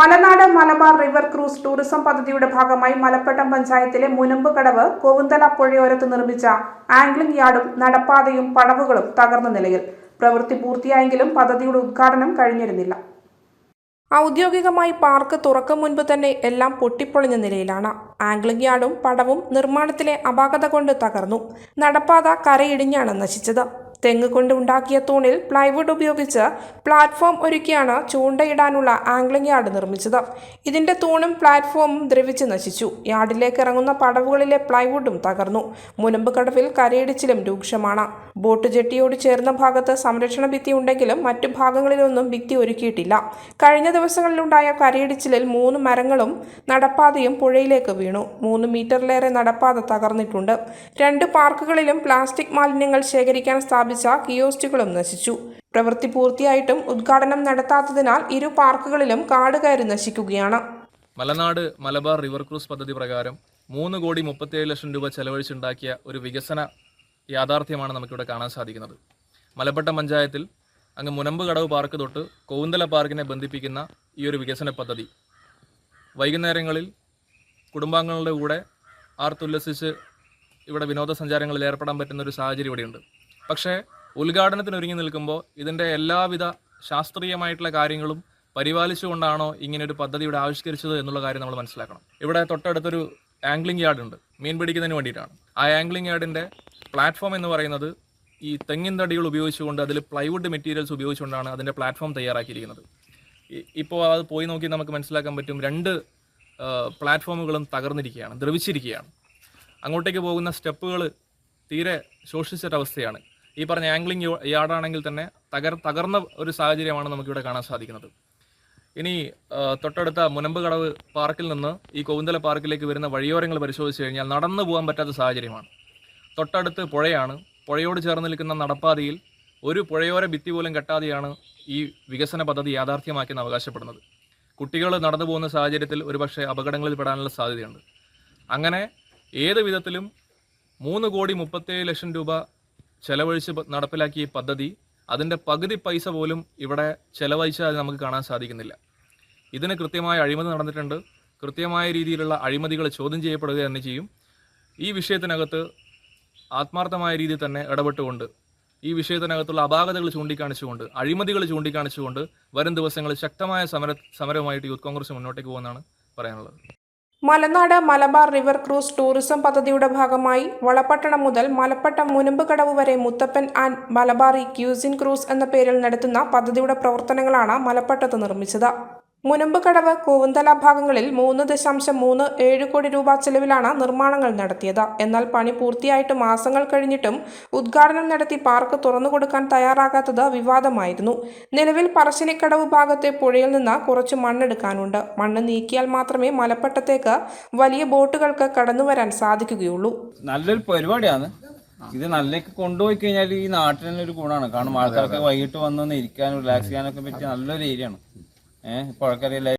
Malanad Malabar river cruise tourism പദ്ധതിയുടെ ഭാഗമായി മലപ്പട്ടം പഞ്ചായത്തിലെ മുനമ്പ് കടവ് കോവുന്തല പുഴയോരത്ത് നിർമ്മിച്ച ആംഗ്ലിംഗ് യാർഡും നടപ്പാതയും പടവുകളും തകർന്ന നിലയിൽ. പ്രവൃത്തി പൂർത്തിയായെങ്കിലും പദ്ധതിയുടെ ഉദ്ഘാടനം കഴിഞ്ഞിരുന്നില്ല. ഔദ്യോഗികമായി പാർക്ക് തുറക്കും മുൻപ് തന്നെ എല്ലാം പൊട്ടിപ്പൊളിഞ്ഞ നിലയിലാണ്. ആംഗ്ലിംഗ് യാർഡും പടവും നിർമ്മാണത്തിലെ അപാകത കൊണ്ട് തകർന്നു. നടപ്പാത കരയിടിഞ്ഞാണ് നശിച്ചത്. തെങ്ങ് കൊണ്ട് ഉണ്ടാക്കിയ തൂണിൽ പ്ലൈവുഡ് ഉപയോഗിച്ച് പ്ലാറ്റ്ഫോം ഒരുക്കിയാണ് ചൂണ്ടയിടാനുള്ള ആംഗ്ലിംഗ് യാർഡ് നിർമ്മിച്ചത്. ഇതിന്റെ തൂണും പ്ലാറ്റ്ഫോമും ദ്രവിച്ച് നശിച്ചു. യാർഡിലേക്ക് ഇറങ്ങുന്ന പടവുകളിലെ പ്ലൈവുഡും തകർന്നു. മുനമ്പ് കടവിൽ കരയിടിച്ചിലും രൂക്ഷമാണ്. ബോട്ട് ജെട്ടിയോട് ചേർന്ന ഭാഗത്ത് സംരക്ഷണ ഭിത്തി ഉണ്ടെങ്കിലും മറ്റു ഭാഗങ്ങളിലൊന്നും ഭിത്തി ഒരുക്കിയിട്ടില്ല. കഴിഞ്ഞ ദിവസങ്ങളിലുണ്ടായ കരയിടിച്ചിലിൽ മൂന്ന് മരങ്ങളും നടപ്പാതയും പുഴയിലേക്ക് വീണു. മൂന്ന് മീറ്ററിലേറെ നടപ്പാത തകർന്നിട്ടുണ്ട്. രണ്ട് പാർക്കുകളിലും പ്ലാസ്റ്റിക് മാലിന്യങ്ങൾ ശേഖരിക്കാൻ സ്ഥാപിച്ച കിയോസ്റ്റുകളും നശിച്ചു. പ്രവൃത്തി പൂർത്തിയായിട്ടും ഉദ്ഘാടനം നടത്താത്തതിനാൽ ഇരു പാർക്കുകളിലും കാട് കയറി നശിക്കുകയാണ്. മലനാട് മലബാർ റിവർ ക്രൂസ് പദ്ധതി പ്രകാരം മൂന്ന് കോടി മുപ്പത്തിയേഴ് ലക്ഷം രൂപ ചെലവഴിച്ചുണ്ടാക്കിയ ഒരു വികസന യാഥാർത്ഥ്യമാണ് നമുക്കിവിടെ കാണാൻ സാധിക്കുന്നത്. മലപ്പട്ടം പഞ്ചായത്തിൽ അങ്ങ് മുനമ്പ് കടവ് പാർക്ക് തൊട്ട് കോവുന്തല പാർക്കിനെ ബന്ധിപ്പിക്കുന്ന ഈ ഒരു വികസന പദ്ധതി. വൈകുന്നേരങ്ങളിൽ കുടുംബാംഗങ്ങളുടെ കൂടെ ആർത്തുല്ലസിച്ച് ഇവിടെ വിനോദസഞ്ചാരങ്ങളിൽ ഏർപ്പെടാൻ പറ്റുന്ന ഒരു സാഹചര്യം ഇവിടെയുണ്ട്. പക്ഷേ ഉദ്ഘാടനത്തിന് ഒരുങ്ങി നിൽക്കുമ്പോൾ ഇതിന്റെ എല്ലാവിധ ശാസ്ത്രീയമായിട്ടുള്ള കാര്യങ്ങളും പരിപാലിച്ചുകൊണ്ടാണോ ഇങ്ങനെ ഒരു പദ്ധതി ഇവിടെ ആവിഷ്കരിച്ചത് എന്നുള്ള കാര്യം നമ്മൾ മനസ്സിലാക്കണം. ഇവിടെ തൊട്ടടുത്തൊരു ആംഗ്ലിംഗ് യാർഡ് ഉണ്ട്. മീൻ പിടിക്കുന്നതിന് വേണ്ടിയിട്ടാണ്. ആ ആംഗ്ലിംഗ് യാർഡിന്റെ പ്ലാറ്റ്ഫോം എന്ന് പറയുന്നത് ഈ തെങ്ങിൻ തടികൾ ഉപയോഗിച്ചുകൊണ്ട് അതിൽ പ്ലൈവുഡ് മെറ്റീരിയൽസ് ഉപയോഗിച്ചുകൊണ്ടാണ് അതിന്റെ പ്ലാറ്റ്ഫോം തയ്യാറാക്കിയിരിക്കുന്നത്. ഇപ്പോൾ അത് പോയി നോക്കി നമുക്ക് മനസ്സിലാക്കാൻ പറ്റും രണ്ട് പ്ലാറ്റ്ഫോമുകളും തകർന്നിരിക്കുകയാണ് ദ്രവിച്ചിരിക്കുകയാണ്. അങ്ങോട്ടേക്ക് പോകുന്ന സ്റ്റെപ്പുകൾ തീരെ ശോഷിച്ചൊരവസ്ഥയാണ്. ഈ പറഞ്ഞ ആംഗ്ലിംഗ് യാർഡാണെങ്കിൽ തന്നെ തകർ തകർന്ന ഒരു സാഹചര്യമാണ് നമുക്കിവിടെ കാണാൻ സാധിക്കുന്നത്. ഇനി തൊട്ടടുത്ത മുനമ്പ് കടവ് പാർക്കിൽ നിന്ന് ഈ കോവുന്തല പാർക്കിലേക്ക് വരുന്ന വഴിയോരങ്ങൾ പരിശോധിച്ച് കഴിഞ്ഞാൽ നടന്നു പോകാൻ പറ്റാത്ത സാഹചര്യമാണ്. തൊട്ടടുത്ത് പുഴയാണ്. പുഴയോട് ചേർന്ന് നിൽക്കുന്ന നടപ്പാതിയിൽ ഒരു പുഴയോര ഭിത്തി പോലും കെട്ടാതെയാണ് ഈ വികസന പദ്ധതി യാഥാർത്ഥ്യമാക്കിയെന്ന് അവകാശപ്പെടുന്നത്. കുട്ടികൾ നടന്നു പോകുന്ന സാഹചര്യത്തിൽ ഒരുപക്ഷെ അപകടങ്ങളിൽ പെടാനുള്ള സാധ്യതയുണ്ട്. അങ്ങനെ ഏത് വിധത്തിലും മൂന്ന് കോടി മുപ്പത്തേഴ് ലക്ഷം രൂപ ചെലവഴിച്ച് നടപ്പിലാക്കിയ പദ്ധതി അതിന്റെ പകുതി പൈസ പോലും ഇവിടെ ചെലവഴിച്ചാൽ നമുക്ക് കാണാൻ സാധിക്കുന്നില്ല. ഇതിന് കൃത്യമായ അഴിമതി നടന്നിട്ടുണ്ട്. കൃത്യമായ രീതിയിലുള്ള അഴിമതികൾ ചോദ്യം ചെയ്യപ്പെടുക തന്നെ ചെയ്യും. ഈ വിഷയത്തിനകത്ത് ആത്മാർത്ഥമായ രീതിയിൽ തന്നെ ഇടപെട്ടുകൊണ്ട് ഈ വിഷയത്തിനകത്തുള്ള അപാകതകൾ ചൂണ്ടിക്കാണിച്ചുകൊണ്ട് അഴിമതികൾ ചൂണ്ടിക്കാണിച്ചുകൊണ്ട് വരും ദിവസങ്ങളിൽ ശക്തമായ സമര സമരവുമായിട്ട് യൂത്ത് കോൺഗ്രസ് മുന്നോട്ടേക്ക് പോകുമെന്നാണ് പറയാനുള്ളത്. Malanad Malabar river cruise tourism പദ്ധതിയുടെ ഭാഗമായി വളപട്ടണം മുതൽ മലപ്പട്ടം മുനമ്പ് കടവ് വരെ Muthappan and Malabari cuisine cruise എന്ന പേരിൽ നടത്തുന്ന പദ്ധതിയുടെ പ്രവർത്തനങ്ങളാണ് മലപ്പട്ടത്ത് നിർമ്മിച്ചത്. മുനമ്പ് കടവ് കൂവന്തല ഭാഗങ്ങളിൽ മൂന്ന് ദശാംശം മൂന്ന് ഏഴ് കോടി രൂപ ചെലവിലാണ് നിർമ്മാണങ്ങൾ നടത്തിയത്. എന്നാൽ പണി പൂർത്തിയായിട്ട് മാസങ്ങൾ കഴിഞ്ഞിട്ടും ഉദ്ഘാടനം നടത്തി പാർക്ക് തുറന്നുകൊടുക്കാൻ തയ്യാറാകാത്തത് വിവാദമായിരുന്നു. നിലവിൽ പറശ്ശിനിക്കടവ് ഭാഗത്തെ പുഴയിൽ നിന്ന് കുറച്ച് മണ്ണെടുക്കാനുണ്ട്. മണ്ണ് നീക്കിയാൽ മാത്രമേ മലപ്പട്ടത്തേക്ക് വലിയ ബോട്ടുകൾക്ക് കടന്നുവരാൻ സാധിക്കുകയുള്ളൂ. നല്ലൊരു പരിപാടിയാണ്. ഇത് നല്ലേക്ക് കൊണ്ടുപോയി കഴിഞ്ഞാൽ ഈ ഒരു ഗുണമാണ്. കാരണം ആൾക്കാർക്ക് വൈകിട്ട് വന്നൊന്ന് ഇരിക്കാനും റിലാക്സ് ചെയ്യാനൊക്കെ പറ്റിയ നല്ലൊരു ഏരിയ ആണ്. ഏഹ് പുഴക്കരയിലെ